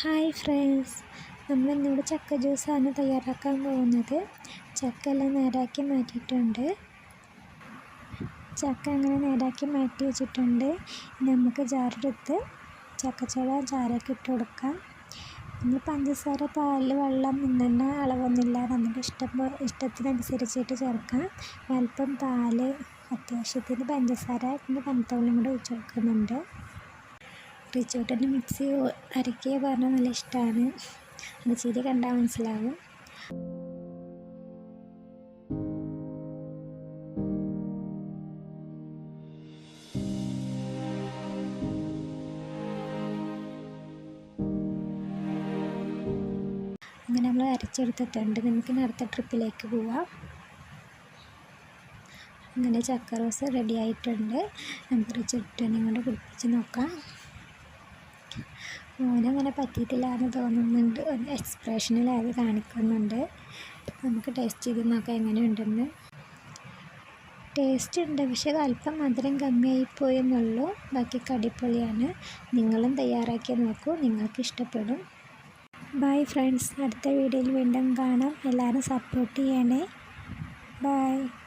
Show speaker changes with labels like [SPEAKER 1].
[SPEAKER 1] Hi friends. നമ്മൾ ഇന്നിവിടെ ചക്ക ജ്യൂസാണ് തയ്യാറാക്കാൻ പോകുന്നത്. ചക്ക എല്ലാം നേരാക്കി മാറ്റിയിട്ടുണ്ട്. ചക്ക അങ്ങനെ നേരാക്കി മാറ്റി വെച്ചിട്ടുണ്ട്. നമുക്ക് ജാറെടുത്ത് ചക്കച്ചുള ജാറൊക്കെ ഇട്ട് കൊടുക്കാം. നമ്മൾ പഞ്ചസാര പാൽ വെള്ളം ഇന്നെണ്ണ അളവൊന്നുമില്ല. നമുക്ക് ഇഷ്ടം ഇഷ്ടത്തിനനുസരിച്ചിട്ട് ചേർക്കാം. അല്പം പാൽ അത്യാവശ്യത്തിന് പഞ്ചസാര പിന്നെ തണുത്ത കൂടെ ഒഴിച്ച് കൊടുക്കുന്നുണ്ട്. റിച്ചോട്ടന്റെ മിക്സി അരക്കുക പറഞ്ഞാൽ നല്ല ഇഷ്ടമാണ് അത് ചിരി കണ്ടാൽ മനസ്സിലാവും. അങ്ങനെ നമ്മൾ അരച്ചെടുത്തിട്ടുണ്ട് നമുക്ക് അടുത്ത ട്രിപ്പിലേക്ക് പോവാം. അങ്ങനെ ചക്ക റോസ് റെഡി ആയിട്ടുണ്ട്. നമുക്ക് റിച്ചോട്ടനെ കൊണ്ട് കുടിപ്പിച്ച് നോക്കാം. മോനങ്ങനെ പറ്റിയിട്ടില്ല എന്ന് തോന്നുന്നുണ്ട്. ഒരു കാണിക്കുന്നുണ്ട്. നമുക്ക് ടേസ്റ്റ് ചെയ്ത് നോക്കാം എങ്ങനെയുണ്ടെന്ന്. ടേസ്റ്റ് ഉണ്ട്. പക്ഷേ അല്പം മധുരം കമ്മിയായിപ്പോയി എന്നുള്ളൂ. ബാക്കി കടിപ്പൊളിയാണ് നിങ്ങളും തയ്യാറാക്കി നോക്കൂ. നിങ്ങൾക്ക് ഇഷ്ടപ്പെടും. ബൈ ഫ്രണ്ട്സ് അടുത്ത വീഡിയോയിൽ വീണ്ടും കാണാം. എല്ലാവരും സപ്പോർട്ട് ചെയ്യണേ. ബൈ